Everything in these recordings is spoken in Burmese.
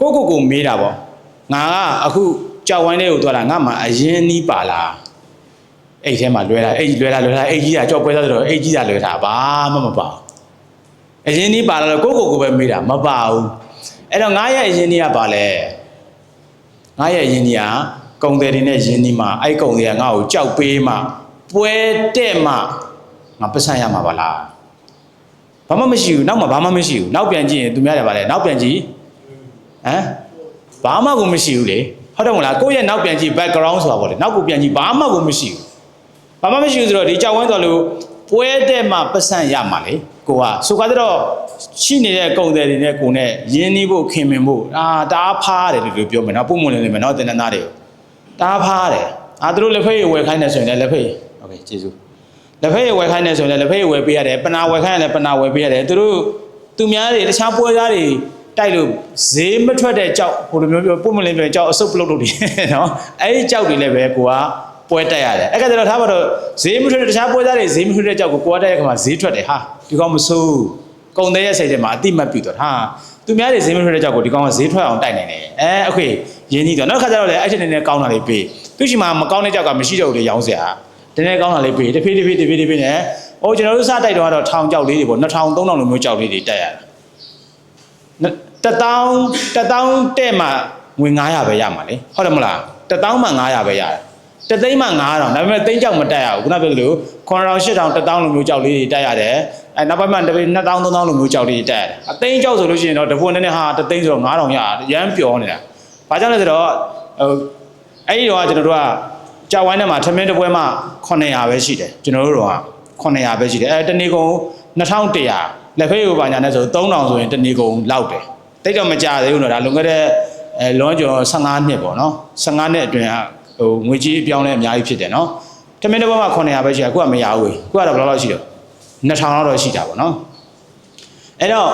ကိုကိုကိုမေးတာပေါ့ငါကအခုကြောက်ဝိုင်းလေးကိုသွားတာငါမှအရင်နီးပါလားအဲ့ထဲမှာလွဲတာအဲ့လွဲတာလွဲတာအဲ့ကြီးတာကြောက်ပွဲသားဆိုတော့အဲ့ကြီးတာလွဲတာဘာမှမပါဘူးအရင်နီးပါလားကိုကိုကိုပဲမေးတာမပါဘူးအဲ့တော့ငါရဲ့အရင်နီးကပါလဲငါရဲ့အရင်နီးကကုံတယ်တွေနဲ့ယင်းနီးမှာအဲ့ကုံတွေကငါ့ကိုကြောက်ပေးမှပွဲတဲ့မှငါပတ်စံရမှာပါလားဘာမှမရှိဘူးနောက်မှဘာမှမရှိဘူးနောက်ပြန်ကြည့်ရင်သူများတယ်ပါလေနောက်ပြန်ကြည့် ဟမ်ဘာမှကိုမရှိဘူးလေဟုတ်တယ်မလားကိုယ့်ရဲ့နောက်ပြန်ကြည့် background ဆိုတာပေါ့လေနောက်ကိုပြန်ကြည့်ဘာမှကိုမရှိဘူးဘာမှမရှိဘူးဆိုတော့ဒီကြောက်ဝင်းတော်လို့ပွဲတဲ့မှပတ်စံရမှာလေကိုကဆိုကားတော့ရှိနေတဲ့ကုံတယ်တွေနဲ့ကိုနဲ့ယင်းနှီးဖို့ခင်မင်ဖို့အာတအားဖားတယ်လို့ပြောမယ်နော်ပုံမွန်နေနေမယ်နော်တင်နန်းသားတွေကိုတအားဖားတယ်အာသူတို့လက်ဖက်ရည်ဝယ်ခိုင်းနေဆိုရင်လည်းလက်ဖက်ရည်โอเคကျေးဇူး လက်ဖက်ရည်ဝယ်ခိုင်းနေဆိုရင်လည်းလက်ဖက်ရည်ဝယ်ပေးရတယ်ပနာဝယ်ခိုင်းရင်လည်းပနာဝယ်ပေးရတယ်သူတို့သူများတွေတခြားပွဲသားတွေ တိုက်လို့ဈေးမထွက်တဲ့ကြောက်ဟိုလိုမျိုးပြောပုံမလင်းပြောရင်ကြောက်အစုပ်ပလုတ်လို့ဒီနော်အဲ့ဒီကြောက်တွေလည်းပဲကိုကပွဲတက်ရတယ်အဲ့ကတည်းကထားပါတော့ဈေးမထွက်တဲ့တခြားပွဲသားတွေဈေးမထွက်တဲ့ကြောက်ကိုကိုကတက်ရခါမှာဈေးထွက်တယ်ဟာဒီကောင်မဆိုးကုံတဲ့ရဲ့စိတ်ထဲမှာအတိမတ်ပြတော့ဟာသူများတွေဈေးမထွက်တဲ့ကြောက်ကိုဒီကောင်ကဈေးထွက်အောင်တိုက်နိုင်တယ်အဲအခွေရင်းနှီးတော့နောက်ခါကျတော့လည်းအဲ့ထက်နေနေကောင်းတာလေးပေးသူရှိမှာမကောင်းတဲ့ကြောက်ကမရှိတော့ဘူးလေရောင်းစရာတနေ့ကောင်းတာလေးပေးတဖေးတဖေးတဖေးတဖေးနဲ့ဟိုကျွန်တော်တို့စတိုက်တော့ကတော့ထောင်ကြောက်လေးတွေပေါ့2000 3000လိုမျိုးကြောက်လေးတွေတက်ရတယ် တတောင်းတတောင်းတဲ့မှငွေ900ပဲရမှာလေဟုတ်တယ်မလားတတောင်းမှ900ပဲရတယ်တသိန်းမှ9000ဒါပေမဲ့သိန်းကြောက်မတက်ရဘူးခုနပြောသလို9000 8000 1000လိုမျိုးကြောက်လေးတွေတက်ရတယ်အဲနောက်ပိုင်းမှာတပေ2000 3000လိုမျိုးကြောက်လေးတွေတက်ရတယ်အသိန်းကြောက်ဆိုလို့ရှိရင်တော့တပွန်းနဲ့ဟာတသိန်းဆိုတော့9000ရရမ်းပျော်နေတာဘာကြောင့်လဲဆိုတော့ဟိုအဲ့ဒီတော့ကျွန်တော်တို့ကကြောက်ဝိုင်းထဲမှာထမင်းတစ်ပွဲမှ900ပဲရှိတယ်ကျွန်တော်တို့တော့900ပဲရှိတယ်အဲတနေ့ကုန်2100လက်ဖေးကိုပါညာနဲ့ဆို3000ဆိုရင်တနေ့ကုန်လောက်တယ် တိတ်တော့မကြသေးဘူးနော်ဒါလွန်ခဲ့တဲ့အဲလွန်ကျော်15နှစ်ပေါ့နော်15နှစ်အတွင်းကဟိုငွေကြီးအပြောင်းလဲအများကြီးဖြစ်တယ်နော်ထမင်းတစ်ပွဲမှ900ပဲရှိတယ်အခုကမရဘူးအခုကတော့ဘယ်လောက်လောက်ရှိတော့2000လောက်တော့ရှိတာပေါ့နော်အဲ့တော့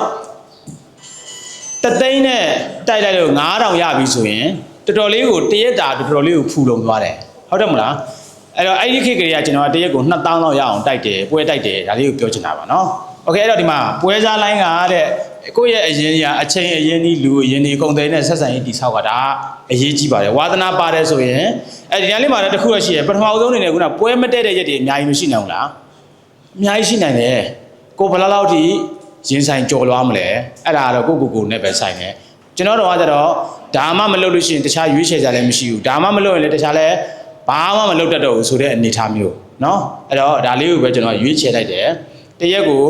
တသိန်းနဲ့တိုက်လိုက်လို့9000ရပြီဆိုရင်တော်တော်လေးကိုတရက်တာတော်တော်လေးကိုဖူလုံသွားတယ် ဟုတ်တယ်မလားအဲ့တော့အဲ့ဒီခေတ်ကလေးကကျွန်တော်ကတရက်ကို2000လောက်ရအောင်တိုက်တယ်ပွဲတိုက်တယ်ဒါလေးကိုပြောချင်တာပါနော်โอเคအဲ့တော့ဒီမှာပွဲစားလိုင်းကတဲ့ ကိုယ့်ရဲ့အရင်ရာအချိန်အရင်ဒီလူအရင်ဒီကုန်တယ်နဲ့ဆက်ဆံရေးတိဆောက်ကဒါအရေးကြီးပါတယ်ဝါသနာပါတယ်ဆိုရင်အဲ့ဒီညလေးမှာလည်းတစ်ခုတော့ရှိရပထမဆုံးအနေနဲ့ခုနပွဲမတည့်တဲ့ရက်တွေအများကြီးမရှိနိုင်ဘူးလားအများကြီးရှိနိုင်တယ်ကိုဘယ်လောက်လောက်ထိရင်ဆိုင်ကြော်လွားမလဲအဲ့ဒါကတော့ကိုကိုကိုနဲ့ပဲဆိုင်တယ်ကျွန်တော်တို့ကကြတော့ဒါမှမလုပ်လို့ရှိရင်တခြားရွေးချယ်ကြလည်းမရှိဘူးဒါမှမလုပ်ရင်လည်းတခြားလည်း ဘာမှမလုပ်တတ်တော့ဘူးဆိုတဲ့အနေအထားမျိုးเนาะအဲ့တော့ဒါလေးကိုပဲကျွန်တော်ရွေးချယ်လိုက်တယ်တရက်ကို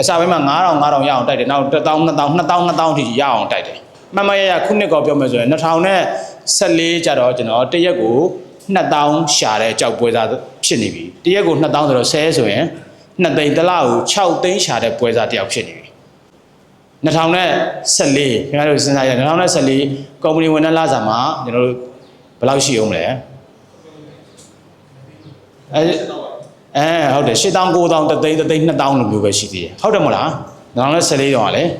အစပိုင်းမှာ9000 9000ရအောင်တိုက်တယ်နောက်1000 2000 2000 2000ထိရအောင်တိုက်တယ်မမရရခုနှစ်ကောပြောမယ်ဆိုရင်2014ကျတော့ကျွန်တော်တရက်ကို2000ရှာတဲ့ကြောက်ပွဲသားဖြစ်နေပြီတရက်ကို2000ဆိုတော့10ဆိုရင်2သိန်းတစ်လောက်ကို6သိန်းရှာတဲ့ပွဲသားတစ်ယောက်ဖြစ်နေပြီ2014ခင်ဗျားတို့စဉ်းစားရ2014ကုမ္ပဏီဝန်ထမ်းလစာမှာကျွန်တော်တို့ဘယ်လောက်ရှိအောင်လဲအဲ အဲဟုတ်တယ်8000 9000တသိန်းတသိန်း2000လိုမျိုးပဲရှိသေးတယ်ဟုတ်တယ်မဟုတ်လားနောက်လည်း14တောင်ကလည်း